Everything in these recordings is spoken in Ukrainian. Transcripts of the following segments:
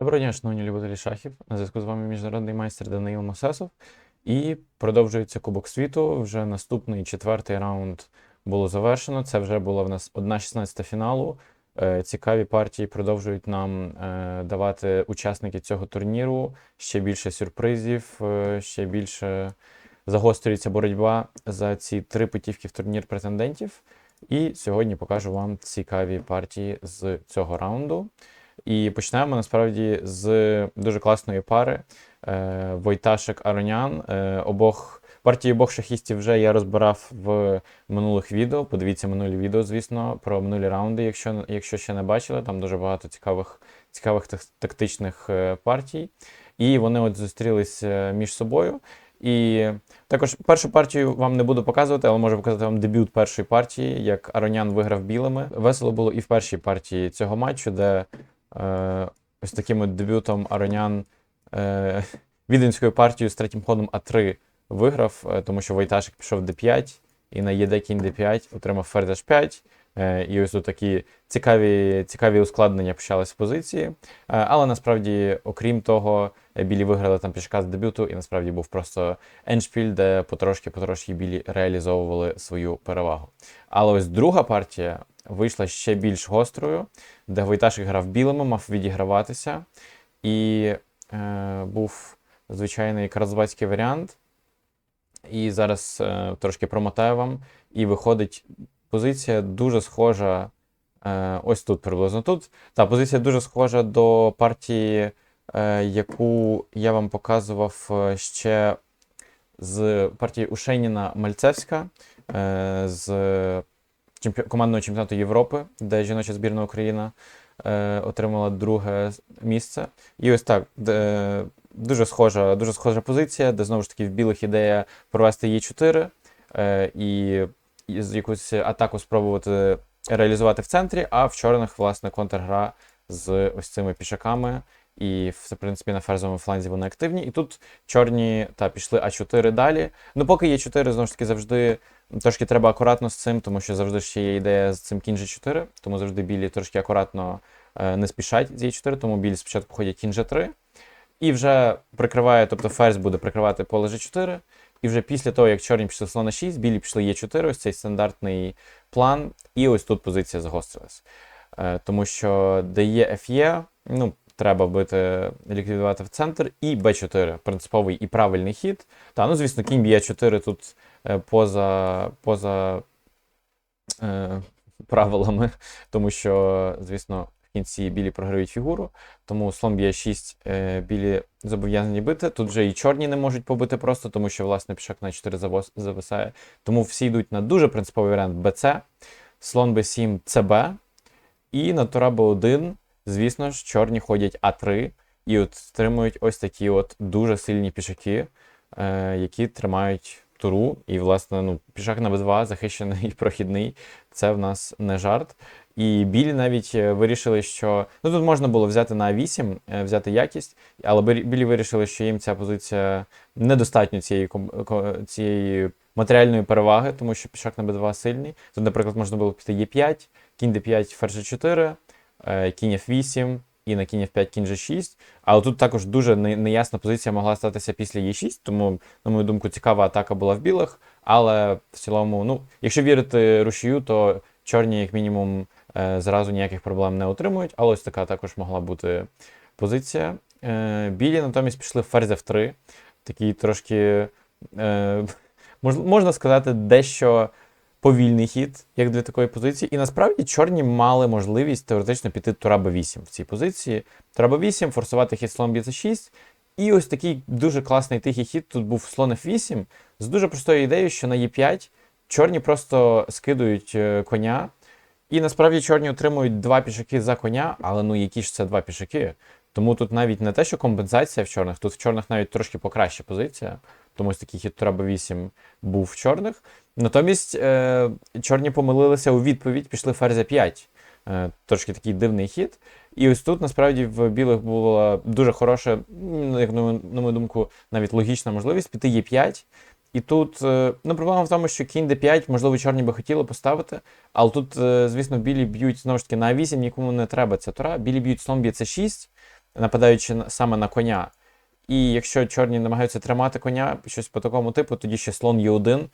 Доброго дня, шановні любителі шахів. На зв'язку з вами міжнародний майстер Даниїл Масесов. І продовжується Кубок світу. Вже наступний четвертий раунд було завершено. Це вже була в нас 1-16 фіналу. Е, Цікаві партії продовжують нам е, давати учасники цього турніру. Ще більше сюрпризів, е, ще більше загострюється боротьба за ці три путівки в турнір претендентів. І сьогодні покажу вам цікаві партії з цього раунду. І почнемо насправді з дуже класної пари е, Войташек Аронян. Е, обох партії обох шахістів вже я розбирав в минулих відео. Подивіться минулі відео, звісно, про минулі раунди, якщо, якщо ще не бачили. Там дуже багато цікавих, цікавих тактичних е, партій. І вони от зустрілись е, між собою. І також першу партію вам не буду показувати, але можу показати вам дебют першої партії, як Аронян виграв білими. Весело було і в першій партії цього матчу, де е, ось таким от дебютом Аронян е, віденською партією з третім ходом А3 виграв, е, тому що Войташик пішов d5 і на ЄД кінь d5 отримав ферзь h5. Е, і ось такі цікаві, цікаві ускладнення почались в позиції. Е, але насправді, окрім того, білі виграли там пішка з дебюту, і насправді був просто еншпіль, де потрошки-потрошки білі реалізовували свою перевагу. Але ось друга партія вийшла ще більш гострою, де Войташик грав білими, мав відіграватися. І е, був звичайний каразбацький варіант. І зараз е, трошки промотаю вам. І виходить позиція дуже схожа. Е, ось тут приблизно тут. Та позиція дуже схожа до партії, е, яку я вам показував е, ще з партії Ушеніна Мальцевська з чемпі... командного чемпіонату Європи, де жіноча збірна Україна отримала друге місце. І ось так. Де, дуже схожа, дуже схожа позиція, де знову ж таки в білих ідея провести Е4 е, і, і з якусь атаку спробувати реалізувати в центрі, а в чорних, власне, контргра з ось цими пішаками. І, в принципі, на ферзовому фланзі вони активні. І тут чорні та пішли А4 далі. Ну, поки є 4, знову ж таки, завжди трошки треба акуратно з цим, тому що завжди ще є ідея з цим кінь G4, тому завжди білі трошки акуратно е, не спішать з Е4, тому білі спочатку ходять кінь G3. І вже прикриває, тобто ферзь буде прикривати поле G4. І вже після того, як чорні пішли слон на 6, білі пішли Е4, ось цей стандартний план, і ось тут позиція загострилась. Е, тому що де є FE, ну, треба бити, ліквідувати в центр, і Б4 принциповий і правильний хід. Та, ну, звісно, кінь б'є 4 тут е, поза, поза е, правилами, тому що, звісно, кінці білі програють фігуру, тому слон б'є 6, е, білі зобов'язані бити. Тут вже і чорні не можуть побити просто, тому що, власне, пішак на 4 зависає. Тому всі йдуть на дуже принциповий варіант BC, слон B7, CB, і на тура B1, звісно ж, чорні ходять А3 і от стримують ось такі от дуже сильні пішаки, е, які тримають туру. І, власне, ну, пішак на B2 захищений і прохідний. Це в нас не жарт. І білі навіть е, вирішили, що ну тут можна було взяти на А8, е, взяти якість, але білі вирішили, що їм ця позиція недостатньо цієї цієї матеріальної переваги, тому що пішак на Б2 сильний. Тут, наприклад, можна було піти Е5, кінь Д5, ферзь G4, е, кінь F8 і на кінь F5, кінь G6. Але тут також дуже неясна позиція могла статися після Е6, тому, на мою думку, цікава атака була в білих. Але в цілому, ну, якщо вірити рушію, то чорні, як мінімум, зразу ніяких проблем не отримують. Але ось така також могла бути позиція. Е, Білі натомість пішли в ферзь F3. Такий трошки, е, можна сказати, дещо повільний хід, як для такої позиції. І насправді чорні мали можливість теоретично піти тура Б8 в цій позиції. Тура Б8, форсувати хід слон Б6. І ось такий дуже класний тихий хід. Тут був слон F8 з дуже простою ідеєю, що на Е5 чорні просто скидують е, коня. І насправді чорні отримують два пішаки за коня, але ну які ж це два пішаки? Тому тут навіть не те, що компенсація в чорних, тут в чорних навіть трошки покраща позиція. Тому ось такий хід Тура 8 був в чорних. Натомість е, чорні помилилися у відповідь, пішли ферзя 5. Е, трошки такий дивний хід. І ось тут насправді в білих була дуже хороша, як на мою думку, навіть логічна можливість піти Е5. І тут е, ну, проблема в тому, що кінь d5, можливо, чорні би хотіли поставити, але тут, е, звісно, білі б'ють знову ж таки на А8, нікому не треба ця тура. Білі б'ють слон б'є c6, нападаючи саме на коня. І якщо чорні намагаються тримати коня, щось по такому типу, тоді ще слон Е1.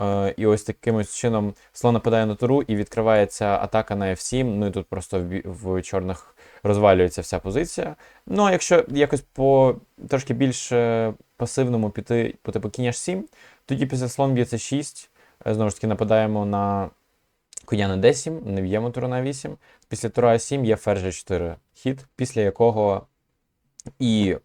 Е, і ось таким чином слон нападає на туру і відкривається атака на F7. Ну і тут просто в чорних розвалюється вся позиція. Ну а якщо якось по трошки більш е, пасивному піти по типу кінь H7, тоді після слон б'є C6. е, Знову ж таки, нападаємо на коня на D7, не б'ємо тура на 8. Після тура А7 є ферзь G4 хід, після якого і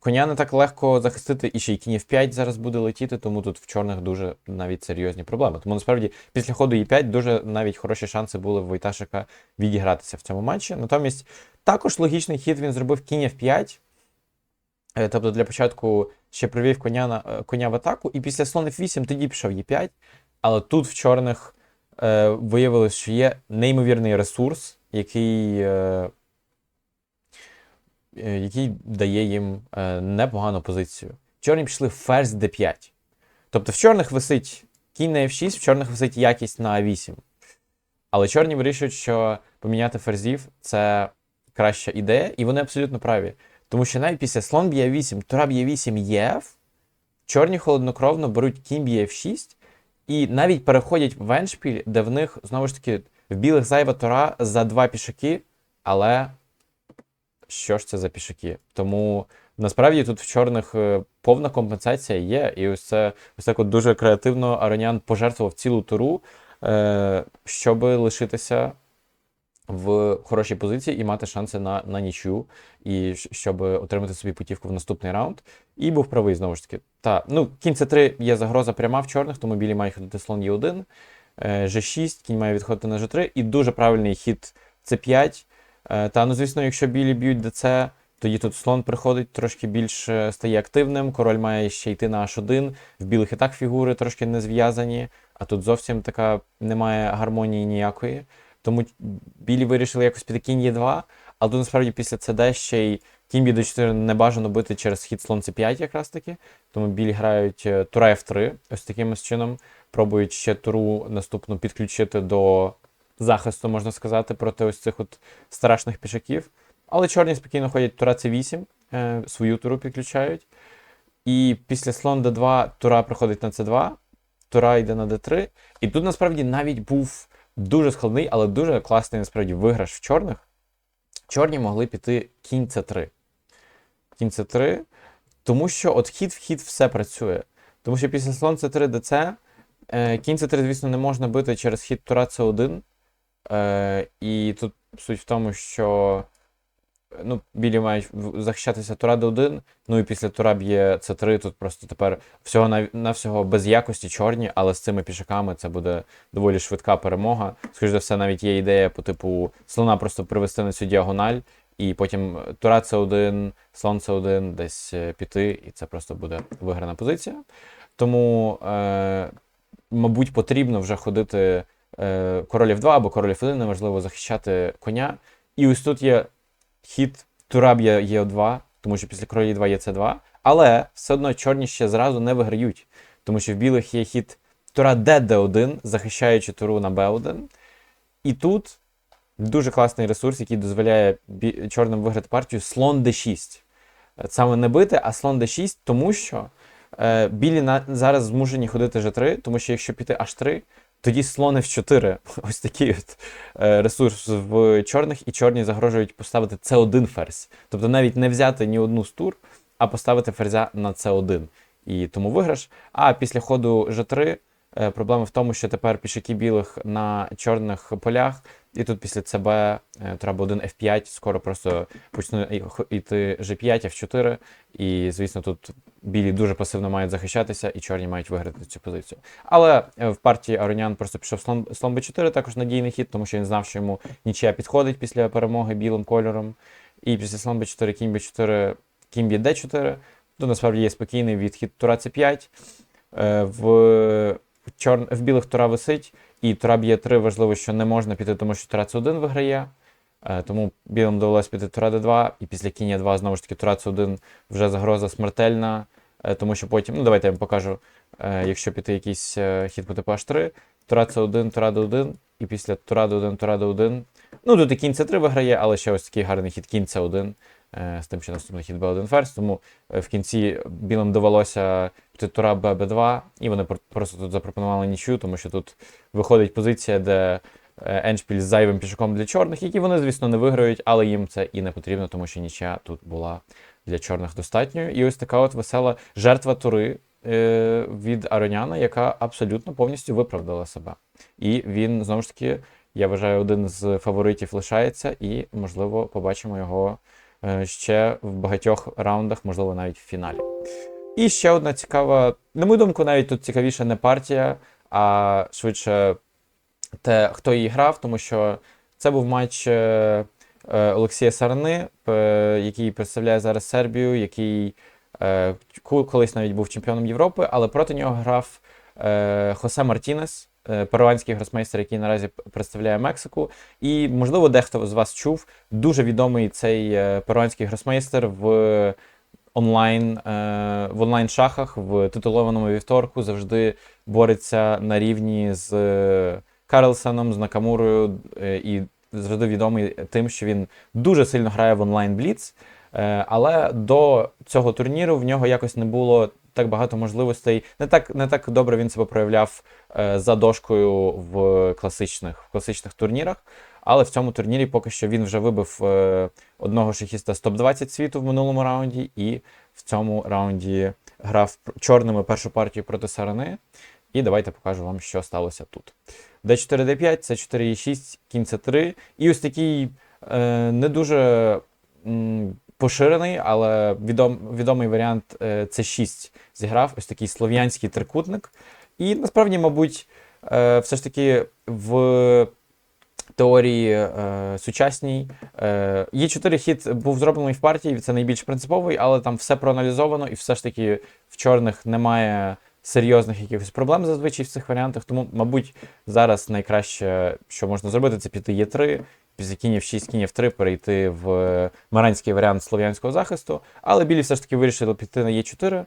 коня не так легко захистити, і ще й кінь F5 зараз буде летіти, тому тут в чорних дуже навіть серйозні проблеми. Тому насправді після ходу E5 дуже навіть хороші шанси були в Войташика відігратися в цьому матчі. Натомість також логічний хід він зробив кінь F5. Е, Тобто для початку ще привів коня, на, е, коня в атаку, і після слон F8 тоді пішов Е5. Але тут в чорних е, виявилось, що є неймовірний ресурс, який, е, е, який дає їм е, непогану позицію. Чорні пішли ферзь d5. Тобто в чорних висить кінь на f6, в чорних висить якість на a8. Але чорні вирішують, що поміняти ферзів це краща ідея, і вони абсолютно праві. Тому що навіть після слон б'є 8, тура б'є 8 єф, чорні холоднокровно беруть кінь б'є f6, і навіть переходять в еншпіль, де в них, знову ж таки, в білих зайва тура за два пішаки, але що ж це за пішаки? Тому насправді тут в чорних е, повна компенсація є, і ось це ось так от дуже креативно Аронян пожертвував цілу туру, е, щоб лишитися в хорошій позиції і мати шанси на, на нічю, і щоб отримати собі путівку в наступний раунд. І був правий знову ж таки. Та, ну, кінь С3 є загроза пряма в чорних, тому білі мають ходити слон Е1, е, G6, кінь має відходити на G3, і дуже правильний хід С5. Е, Та, ну, звісно, якщо білі б'ють ДЦ, тоді тут слон приходить, трошки більш е, стає активним. Король має ще йти на H1. В білих і так фігури трошки не зв'язані, а тут зовсім така немає гармонії ніякої. Тому білі вирішили якось піти кінь Е2, але тут насправді після ЦД ще й кінь бі 4 не бажано бити через хід слон С5 якраз таки. Тому білі грають е, тура F3 ось таким чином. Пробують ще туру наступну підключити до захисту, можна сказати, проти ось цих от страшних пішаків. Але чорні спокійно ходять тура С8, е, свою туру підключають. І після слон Д2 тура приходить на С2, тура йде на Д3. І тут насправді навіть був дуже складний, але дуже класний насправді виграш в чорних. Чорні могли піти кінь С3. Кінь С3, тому що от хід в хід все працює. Тому що після слон С3 ДЦ е, кінь С3, звісно, не можна бити через хід тура С1. Е, і тут суть в тому, що ну, білі мають захищатися тура Д1, ну і після тура б'є С3, тут просто тепер всього на, на всього без якості чорні, але з цими пішаками це буде доволі швидка перемога. Скоріше за все, навіть є ідея по типу слона просто привести на цю діагональ, і потім тура С1, слон С1 десь е, піти, і це просто буде виграна позиція. Тому, е, мабуть, потрібно вже ходити королів 2 або королів 1, неважливо захищати коня. І ось тут є хід тура б'є Е2, тому що після королі 2 є С2, але все одно чорні ще зразу не виграють, тому що в білих є хід тура Д Д1, захищаючи туру на Б1. І тут дуже класний ресурс, який дозволяє чорним виграти партію слон d6. Е, Саме не бити, а слон d6, тому що е, білі на, зараз змушені ходити G3, тому що якщо піти H3, тоді слони в 4. Ось такий от е, ресурс в чорних, і чорні загрожують поставити C1 ферзь. Тобто навіть не взяти ні одну з тур, а поставити ферзя на C1. І тому виграш. А після ходу G3 е, проблема в тому, що тепер пішаки білих на чорних полях, і тут після ЦБ е, треба один F5, скоро просто почне йти G5, F4. І, звісно, тут білі дуже пасивно мають захищатися, і чорні мають виграти цю позицію. Але е, в партії Аронян просто пішов слон, слон b4, також надійний хід, тому що він знав, що йому нічия підходить після перемоги білим кольором. І після слон b4, кінь b4, кінь б'є d4. Тут насправді є спокійний відхід тура c5. Е, В, чор... в білих тура висить, і тура б'є 3 важливо, що не можна піти, тому що тура c1 виграє. Е, Тому білим довелося піти тура d2, і після кіння 2 знову ж таки тура c1 вже загроза смертельна, е, тому що потім, ну давайте я вам покажу, е, якщо піти якийсь хід по типу h3, тура c1, тура d1, і після тура d1, тура d1. Ну тут і кінь c3 виграє, але ще ось такий гарний хід. Кінь c1, е, з тим, що наступний хід Б1 ферзь, тому е, в кінці білим довелося тура ББ2, і вони просто тут запропонували нічю, тому що тут виходить позиція, де е, Еншпіль з зайвим пішаком для чорних, які вони, звісно, не виграють, але їм це і не потрібно, тому що нічия тут була для чорних достатньою. І ось така от весела жертва тури е, від Ароняна, яка абсолютно повністю виправдала себе. І він знову ж таки, я вважаю, один з фаворитів лишається, і, можливо, побачимо його е, ще в багатьох раундах, можливо, навіть в фіналі. І ще одна цікава, на мою думку, навіть тут цікавіша не партія, а швидше те, хто її грав, тому що це був матч е, е, Олексія Сарни, е, який представляє зараз Сербію, який е, колись навіть був чемпіоном Європи, але проти нього грав е, Хосе Мартінес, е, перуанський гросмейстер, який наразі представляє Мексику. І, можливо, дехто з вас чув, дуже відомий цей е, перуанський гросмейстер в онлайн, е, в онлайн шахах в титулованому вівторку завжди бореться на рівні з е, Карлсоном, з Накамурою е, і завжди відомий тим, що він дуже сильно грає в онлайн Бліц. Е, Але до цього турніру в нього якось не було так багато можливостей. Не так, не так добре він себе проявляв е, за дошкою в класичних, в класичних турнірах. Але в цьому турнірі поки що він вже вибив е, одного шахіста з топ-20 світу в минулому раунді, і в цьому раунді грав чорними першу партію проти Сарани. І давайте покажу вам, що сталося тут. d4, d5, c4, e6, кінь c3. І ось такий е, не дуже м, поширений, але відом, відомий варіант е, c6 зіграв ось такий слов'янський трикутник. І насправді, мабуть, е, все ж таки в теорії е, сучасній. Е, Є4 хід був зроблений в партії, це найбільш принциповий, але там все проаналізовано, і все ж таки в чорних немає серйозних якихось проблем зазвичай в цих варіантах. Тому, мабуть, зараз найкраще, що можна зробити, це піти Є3, після кінів 6, кінів 3 перейти в маранський варіант слов'янського захисту. Але білі все ж таки вирішили піти на Е4,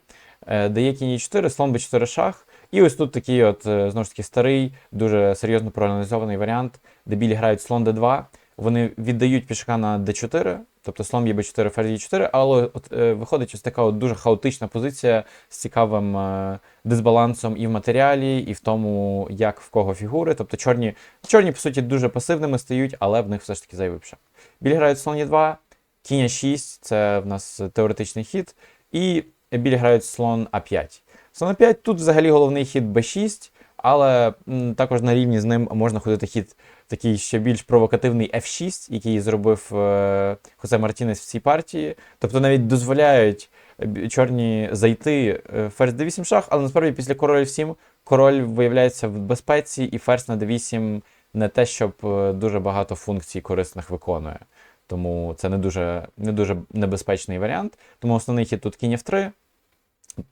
дає де кінь Е4, слон Б4 шах. І ось тут такий, от, е, знову ж таки, старий, дуже серйозно проаналізований варіант, де білі грають слон Д2, вони віддають пішака на d4, тобто слон є b4, ферзь e4, але от, е, виходить ось така от дуже хаотична позиція з цікавим е, дисбалансом і в матеріалі, і в тому, як в кого фігури. Тобто чорні, чорні, по суті, дуже пасивними стають, але в них все ж таки зайвий пішак. Білі грають слон e2, кінь 6 це в нас теоретичний хід, і білі грають слон а5. Слон А5 тут взагалі головний хід Б6, але м, також на рівні з ним можна ходити хід такий ще більш провокативний F6, який зробив е, Хосе Мартінес в цій партії. Тобто навіть дозволяють е, чорні зайти ферзь d8 шах, але насправді після король F7 король виявляється в безпеці, і ферзь на d8 не те, щоб е, дуже багато функцій корисних виконує. Тому це не дуже, не дуже небезпечний варіант. Тому основний хід тут кінь F3,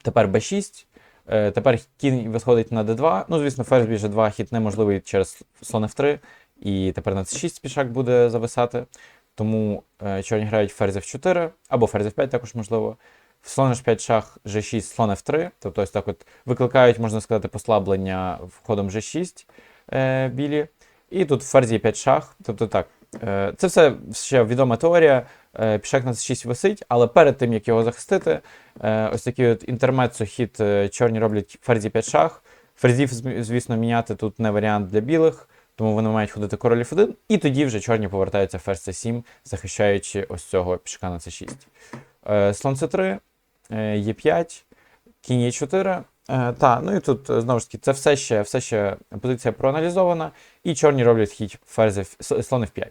тепер b6. Е, Тепер кінь виходить на d2. Ну, звісно, ферзь більше 2 хід неможливий через слон f3. І тепер на c6 пішак буде зависати. Тому е, чорні грають ферзь f4 або ферзь f5 також можливо. Слон h5 шах g6, слон f3. Тобто ось так от викликають, можна сказати, послаблення входом g6 е, білі. І тут ферзь e5 шах. Тобто так. Е, це все ще відома теорія. Е, пішак на c6 висить, але перед тим, як його захистити, Е, ось такий от інтермецо хід е, чорні роблять ферзі 5 шах. Ферзів, звісно, міняти тут не варіант для білих, тому вони мають ходити король F1, і тоді вже чорні повертаються ферзь C7, захищаючи ось цього пішка на C6. Е, Слон C3, е, Е5, кінь Е4. Е, та, ну і тут е, знову ж таки це все ще, все ще позиція проаналізована, і чорні роблять хід ферзь слон F5.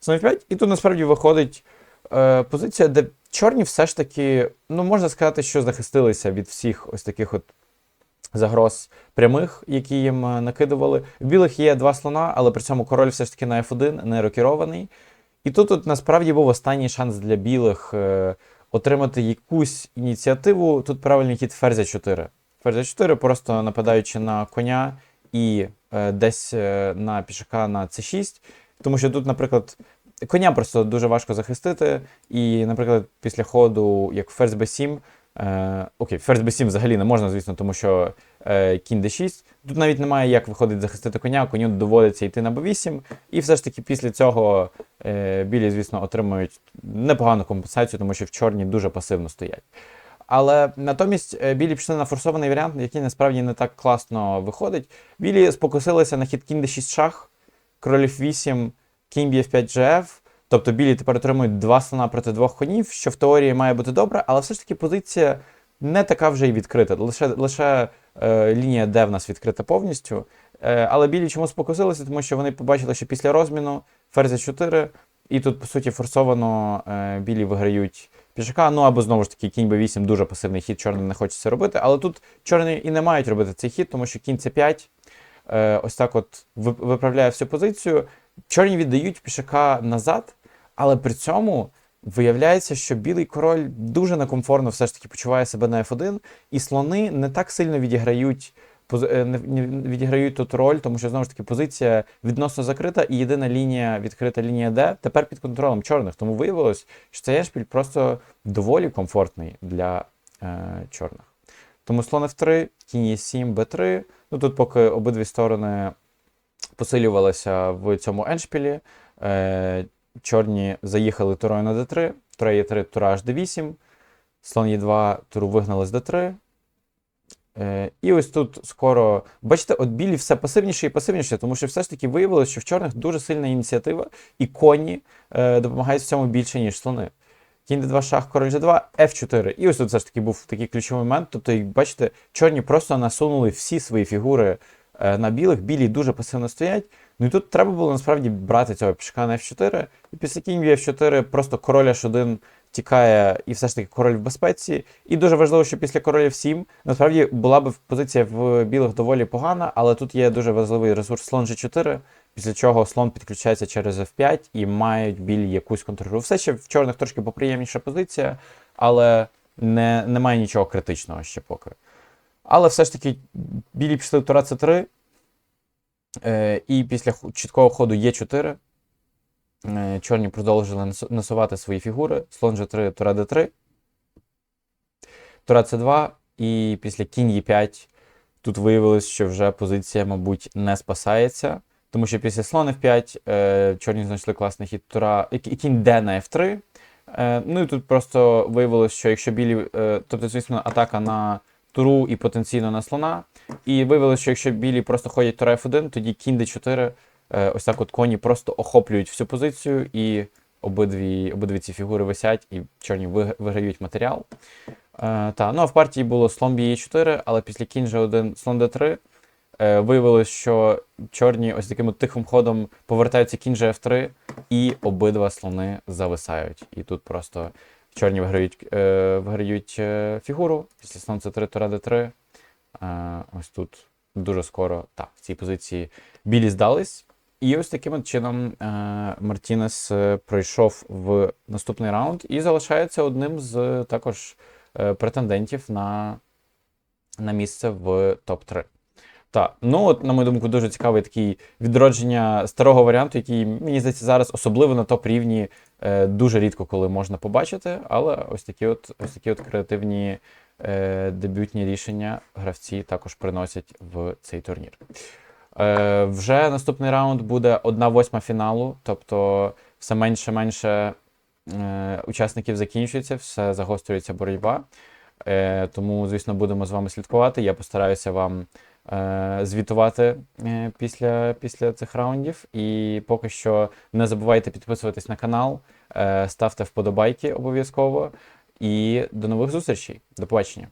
Слон F5, і тут насправді виходить е, позиція, де чорні все ж таки, ну можна сказати, що захистилися від всіх ось таких от загроз прямих, які їм е, накидували. В білих є два слона, але при цьому король все ж таки на F1, не рокірований. І тут от, насправді був останній шанс для білих е, отримати якусь ініціативу. Тут правильний хід ферзя 4. Ферзя 4, просто нападаючи на коня і е, десь е, на пішака на c6. Тому що тут, наприклад, коня просто дуже важко захистити. І, наприклад, після ходу, як ферзь b7, е, окей, ферзь b7 взагалі не можна, звісно, тому що е, кінь d6. Тут навіть немає як виходить захистити коня, коню доводиться йти на b8. І все ж таки після цього е, білі, звісно, отримують непогану компенсацію, тому що в чорні дуже пасивно стоять. Але натомість е, білі пішли на форсований варіант, який насправді не так класно виходить. Білі спокусилися на хід кінь d6 шах, королів 8, кінь bf5 gf. Тобто білі тепер отримують два слона проти двох конів, що в теорії має бути добре, але все ж таки позиція не така вже й відкрита. Лише, лише е, лінія D в нас відкрита повністю. Е, але білі чому спокусилися? Тому що вони побачили, що після розміну ферзя 4, і тут, по суті, форсовано е, білі виграють пішака. Ну або знову ж таки кінь b8 дуже пасивний хід, чорним не хочеться робити. Але тут чорні і не мають робити цей хід, тому що кінь c5 е, ось так от виправляє всю позицію. Чорні віддають пішака назад, але при цьому виявляється, що білий король дуже некомфортно все ж таки почуває себе на F1, і слони не так сильно відіграють. е, відіграють тут роль, тому що знову ж таки позиція відносно закрита, і єдина лінія, відкрита лінія D, тепер під контролем чорних. Тому виявилось, що цей ешпіль просто доволі комфортний для е, чорних. Тому слон F3, кінь Е7, Б3. Ну тут поки обидві сторони посилювалися в цьому еншпілі. Е, чорні заїхали турою на d3, тура Е3, тура H8, слон Е2, туру вигнали з d3. Е, і ось тут скоро. Бачите, от білі все пасивніше і пасивніше, тому що все ж таки виявилося, що в чорних дуже сильна ініціатива, і коні е, допомагають в цьому більше, ніж слони. Кінь d2 шах, король g2, f4. І ось тут все ж таки був такий ключовий момент. Тобто, бачите, чорні просто насунули всі свої фігури е, на білих, білі дуже пасивно стоять. Ну і тут треба було насправді брати цього пішака на f4. І після кінь f4 просто король h1 тікає, і все ж таки король в безпеці. І дуже важливо, що після короля f7 насправді була б позиція в білих доволі погана, але тут є дуже важливий ресурс слон g4, після чого слон підключається через f5 і мають білі якусь контролю. Все ще в чорних трошки поприємніша позиція, але не, немає нічого критичного ще поки. Але все ж таки білі пішли в тура c3. Е, і після чіткого ходу Е4 е, чорні продовжили насувати свої фігури. Слон G3, тура D3, тура C2, і після кінь Е5 тут виявилось, що вже позиція, мабуть, не спасається. Тому що після слон F5 е, чорні знайшли класний хід тура, кінь D на F3. Е, ну і тут просто виявилось, що якщо білі, е, тобто, звісно, атака на туру і потенційно на слона. І виявилося, що якщо білі просто ходять тура F1, тоді кінь d4, е, ось так от коні просто охоплюють всю позицію, і обидві, обидві ці фігури висять, і чорні виграють матеріал. Е, та, ну а в партії було слон bE4, але після кінь G1, слон d3. Е, виявилось, що чорні ось таким тихим ходом повертаються кінь G3, і обидва слони зависають. І тут просто чорні виграють, е, виграють е, фігуру, після слон c3, тура d3. Е, ось тут дуже скоро, так, в цій позиції білі здались. І ось таким чином е, Мартінес е, пройшов в наступний раунд і залишається одним з також е, претендентів на, на місце в топ-3. Так, ну от, на мою думку, дуже цікавий такий відродження старого варіанту, який, мені здається, зараз, особливо на топ-рівні, е, дуже рідко коли можна побачити, але ось такі от, ось такі от креативні е, дебютні рішення гравці також приносять в цей турнір. Е, вже наступний раунд буде 1 восьма фіналу, тобто все менше-менше е, учасників закінчується, все загострюється боротьба. Е, тому, звісно, будемо з вами слідкувати. Я постараюся вам звітувати е, після, після цих раундів. І поки що не забувайте підписуватись на канал, е, ставте вподобайки обов'язково. І до нових зустрічей. До побачення.